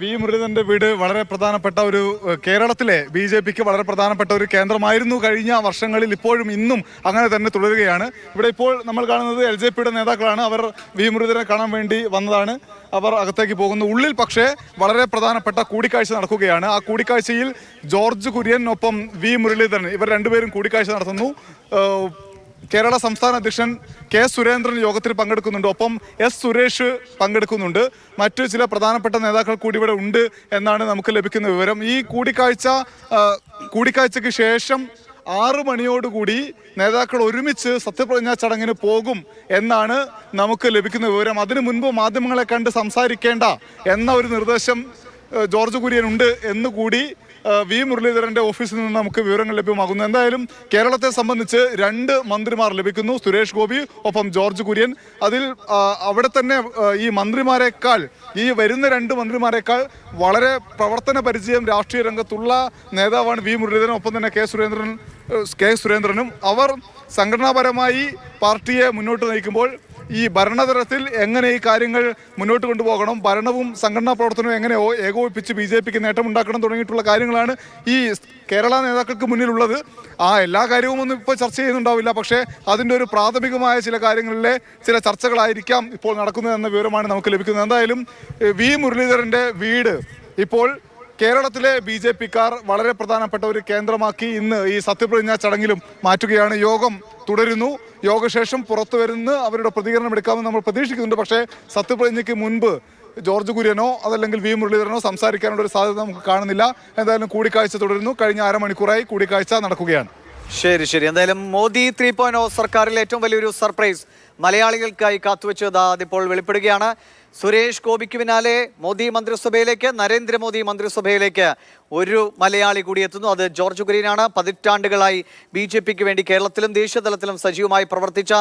V. മുരളീധരന്റെ വീട് വളരെ പ്രധാനപ്പെട്ട ഒരു കേരളത്തിലെ ബി ജെ പിക്ക് വളരെ പ്രധാനപ്പെട്ട ഒരു കേന്ദ്രമായിരുന്നു കഴിഞ്ഞ വർഷങ്ങളിൽ ഇപ്പോഴും ഇന്നും അങ്ങനെ തന്നെ തുടരുകയാണ്. ഇവിടെ ഇപ്പോൾ നമ്മൾ കാണുന്നത് എൽ ജെ പിയുടെ നേതാക്കളാണ്. അവർ വി. മുരളീധരനെ കാണാൻ വേണ്ടി വന്നതാണ്. അവർ അകത്തേക്ക് പോകുന്നു. ഉള്ളിൽ പക്ഷേ വളരെ പ്രധാനപ്പെട്ട കൂടിക്കാഴ്ച നടക്കുകയാണ്. ആ കൂടിക്കാഴ്ചയിൽ ജോർജ് കുര്യൻ ഒപ്പം വി. മുരളീധരൻ ഇവർ രണ്ടുപേരും കൂടിക്കാഴ്ച നടത്തുന്നു. കേരള സംസ്ഥാന അധ്യക്ഷൻ കെ സുരേന്ദ്രൻ യോഗത്തിൽ പങ്കെടുക്കുന്നുണ്ട്. ഒപ്പം എസ് സുരേഷ് പങ്കെടുക്കുന്നുണ്ട്. മറ്റു ചില പ്രധാനപ്പെട്ട നേതാക്കൾ കൂടി ഇവിടെ ഉണ്ട് എന്നാണ് നമുക്ക് ലഭിക്കുന്ന വിവരം. ഈ കൂടിക്കാഴ്ച കൂടിക്കാഴ്ചയ്ക്ക് ശേഷം ആറ് മണിയോടുകൂടി നേതാക്കൾ ഒരുമിച്ച് സത്യപ്രതിജ്ഞാ ചടങ്ങിന് പോകും എന്നാണ് നമുക്ക് ലഭിക്കുന്ന വിവരം. അതിനു മുൻപ് മാധ്യമങ്ങളെ കണ്ട് സംസാരിക്കേണ്ട എന്ന ഒരു നിർദ്ദേശം ജോർജ് കുര്യൻ ഉണ്ട് എന്നുകൂടി വി മുരളീധരന്റെ ഓഫീസിൽ നിന്ന് നമുക്ക് വിവരങ്ങൾ ലഭ്യമാകുന്നു. എന്തായാലും കേരളത്തെ സംബന്ധിച്ച് രണ്ട് മന്ത്രിമാർ ലഭിക്കുന്നു. സുരേഷ് ഗോപി ഒപ്പം ജോർജ് കുര്യൻ. അതിൽ അവിടെ തന്നെ ഈ മന്ത്രിമാരെക്കാൾ ഈ വരുന്ന രണ്ട് മന്ത്രിമാരെക്കാൾ വളരെ പ്രവർത്തന പരിചയം രാഷ്ട്രീയ രംഗത്തുള്ള നേതാവാണ് വി മുരളീധരൻ. ഒപ്പം തന്നെ കെ സുരേന്ദ്രൻ കെ സുരേന്ദ്രനും. അവർ സംഘടനാപരമായി പാർട്ടിയെ മുന്നോട്ട് നയിക്കുമ്പോൾ ഈ ഭരണതലത്തിൽ എങ്ങനെ ഈ കാര്യങ്ങൾ മുന്നോട്ട് കൊണ്ടുപോകണം? ഭരണവും സംഘടനാ പ്രവർത്തനവും എങ്ങനെ ഏകോപിപ്പിച്ച് ബി ജെ പിക്ക് നേട്ടമുണ്ടാക്കണം തുടങ്ങിയിട്ടുള്ള കാര്യങ്ങളാണ് ഈ കേരള നേതാക്കൾക്ക് മുന്നിലുള്ളത്. ആ എല്ലാ കാര്യവും ഒന്നും ഇപ്പോൾ ചർച്ച ചെയ്യുന്നുണ്ടാവില്ല. പക്ഷേ അതിന്റെ ഒരു പ്രാഥമികമായ ചില കാര്യങ്ങളിലെ ചില ചർച്ചകളായിരിക്കാം ഇപ്പോൾ നടക്കുന്നത് എന്ന വിവരമാണ് നമുക്ക് ലഭിക്കുന്നത്. എന്തായാലും വി മുരളീധരന്റെ വീട് ഇപ്പോൾ കേരളത്തിലെ ബി ജെ പിക്കാർ വളരെ പ്രധാനപ്പെട്ട ഒരു കേന്ദ്രമാക്കി ഇന്ന് ഈ സത്യപ്രതിജ്ഞാ ചടങ്ങിലും മാറ്റുകയാണ്. യോഗം തുടരുന്നു. യോഗശേഷം പുറത്തു വരുന്ന അവരുടെ പ്രതികരണം എടുക്കാമെന്ന് നമ്മൾ പ്രതീക്ഷിക്കുന്നുണ്ട്. പക്ഷേ സത്യപ്രതിജ്ഞയ്ക്ക് മുൻപ് ജോർജ് കുര്യനോ അതല്ലെങ്കിൽ വി മുരളീധരനോ സംസാരിക്കാനുള്ള ഒരു സാധ്യത നമുക്ക് കാണുന്നില്ല. എന്തായാലും കൂടിക്കാഴ്ച തുടരുന്നു. കഴിഞ്ഞ അരമണിക്കൂറായി കൂടിക്കാഴ്ച നടക്കുകയാണ്. ശരി ശരി. എന്തായാലും മോദി ത്രീ പോയിന്റ് സർക്കാരിലെ ഏറ്റവും വലിയൊരു സർപ്രൈസ് മലയാളികൾക്കായി കാത്തുവെച്ചത് അതിപ്പോൾ വെളിപ്പെടുകയാണ്. സുരേഷ് ഗോപിക്ക് പിന്നാലെ മോദി മന്ത്രിസഭയിലേക്ക് നരേന്ദ്രമോദി മന്ത്രിസഭയിലേക്ക് ഒരു മലയാളി കൂടി എത്തുന്നു. അത് ജോർജ് കുര്യനാണ്. പതിറ്റാണ്ടുകളായി ബി ജെ പിക്ക് വേണ്ടി കേരളത്തിലും ദേശീയതലത്തിലും സജീവമായി പ്രവർത്തിച്ച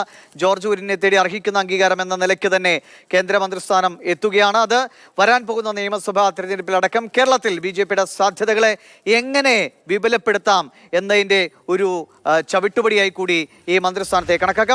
ജോർജ് കുര്യനെ തേടി അർഹിക്കുന്ന അംഗീകാരം എന്ന നിലയ്ക്ക് തന്നെ കേന്ദ്രമന്ത്രിസ്ഥാനം എത്തുകയാണ്. അത് വരാൻ പോകുന്ന നിയമസഭാ തെരഞ്ഞെടുപ്പിലടക്കം കേരളത്തിൽ ബി ജെ പിയുടെ സാധ്യതകളെ എങ്ങനെ വിപുലപ്പെടുത്താം എന്നതിന്റെ ഒരു ചവിട്ടുപടിയായി കൂടി ഈ മന്ത്രിസ്ഥാനത്തെ കണക്കാക്കാം.